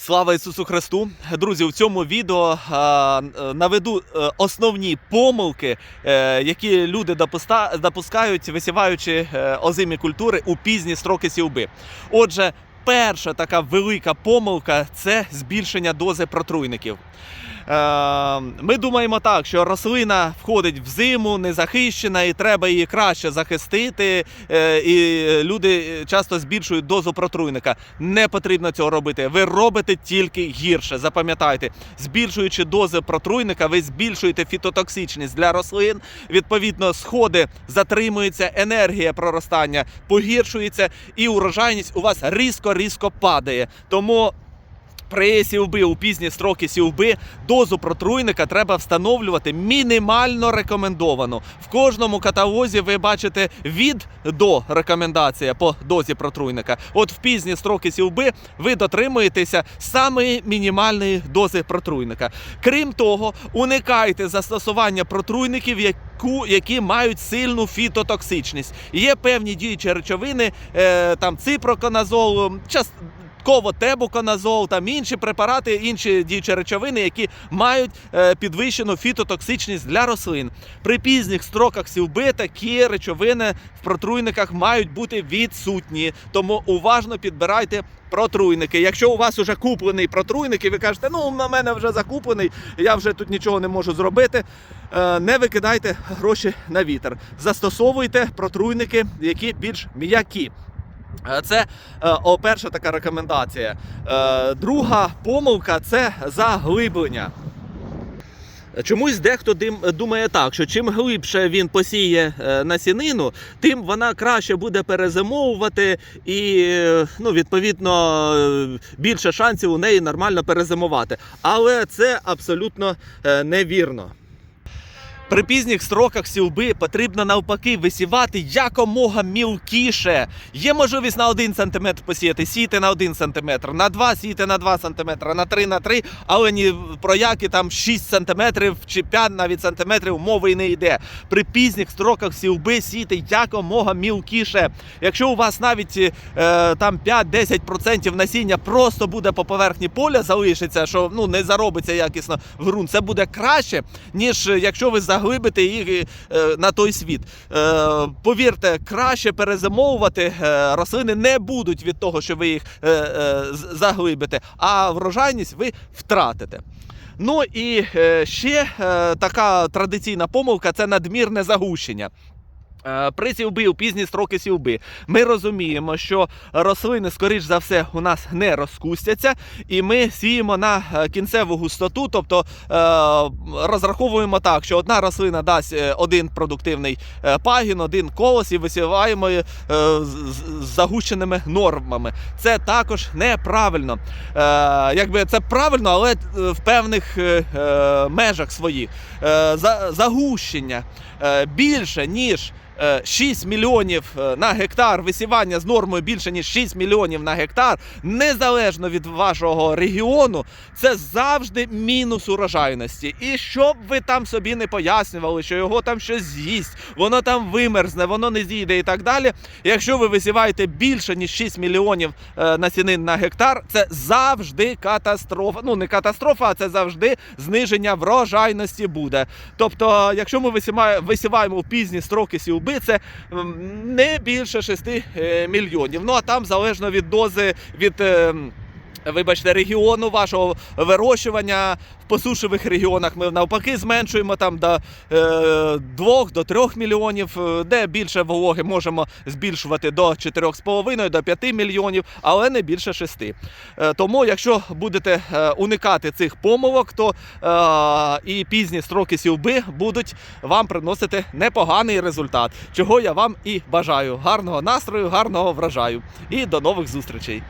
Слава Ісусу Христу! Друзі, в цьому відео е, наведу е, основні помилки, е, які люди допускають, висіваючи озимі культури у пізні строки сівби. Отже, перша така велика помилка це збільшення дози протруйників. Е, Ми думаємо так, що рослина входить в зиму, незахищена, і треба її краще захистити. е, І люди часто збільшують дозу протруйника. Не потрібно цього робити. Ви робите тільки гірше. Запам'ятайте, збільшуючи дози протруйника, ви збільшуєте фітотоксичність для рослин. Відповідно, сходи затримується, енергія проростання погіршується, і урожайність у вас різко-різко падає. Тому. При сівби у пізні строки сівби дозу протруйника треба встановлювати мінімально рекомендовану. В кожному каталозі ви бачите від до рекомендація по дозі протруйника. От в пізні строки сівби ви дотримуєтеся самої мінімальної дози протруйника. Крім того, уникайте застосування протруйників, яку, які мають сильну фітотоксичність. Є певні діючі речовини, е, там ципроконазол, час. Ковотебуконазол, там інші препарати, інші діючі речовини, які мають е, підвищену фітотоксичність для рослин. При пізніх строках сівби такі речовини в протруйниках мають бути відсутні. Тому уважно підбирайте протруйники. Якщо у вас вже куплений протруйник, і ви кажете, ну на мене вже закуплений, я вже тут нічого не можу зробити. е, Не викидайте гроші на вітер. Застосовуйте протруйники, які більш м'які. Е, Це е, о, перша така рекомендація. Е, Друга помилка це заглиблення. Чомусь дехто думає так, що чим глибше він посіє насінину, тим вона краще буде перезимовувати і ну, відповідно більше шансів у неї нормально перезимувати. Але це абсолютно невірно. При пізніх строках сівби потрібно навпаки висівати якомога мілкіше. Є можливість на 1 см посіяти, сіяти на 1 см, на 2 сіяти на 2 см, на 3 на 3, але ні про які там 6 см чи 5 навіть сантиметрів мови й не йде. При пізніх строках сівби сіяти якомога мілкіше. Якщо у вас навіть е, там 5-10% насіння просто буде по поверхні поля залишиться, що ну не заробиться якісно в ґрунт, це буде краще, ніж е, якщо ви заглибите їх е, на той світ. Е, повірте, краще перезимовувати е, рослини не будуть від того, що ви їх заглибите, а врожайність ви втратите. Ну і ще така традиційна помилка це надмірне загущення. Е, При сівби у пізні строки сівби ми розуміємо, що рослини, скоріш за все, у нас не розкустяться, і ми сіємо на е, кінцеву густоту, тобто е, розраховуємо так, що одна рослина дасть один продуктивний пагін, один колос і висіваємо з, загущеними нормами. Це також неправильно. Якби це правильно, але в певних межах своїх. Загущення більше ніж. Е, 6 мільйонів е, на гектар висівання з нормою більше ніж 6 мільйонів на гектар, незалежно від вашого регіону, це завжди мінус урожайності. І щоб ви там собі не пояснювали, що його там щось з'їсть, воно там вимерзне, воно не зійде і так далі. Якщо ви висіваєте більше ніж 6 мільйонів е, насінин на гектар, це завжди катастрофа. Ну не катастрофа, а це завжди зниження врожайності буде. Тобто, якщо ми висіваємо, висіваємо у пізні строки сівби, це не більше 6 е, мільйонів. Ну а там залежно від дози від. Е, Вибачте, регіону вашого вирощування в посушливих регіонах ми навпаки зменшуємо там до е, 2 до 3 мільйонів, е, де більше вологи можемо збільшувати до 4,5 до 5 мільйонів, але не більше 6. Е, тому, якщо будете е, уникати цих помилок, то е, і пізні строки сівби будуть вам приносити непоганий результат, чого я вам і бажаю. Гарного настрою, гарного врожаю і до нових зустрічей.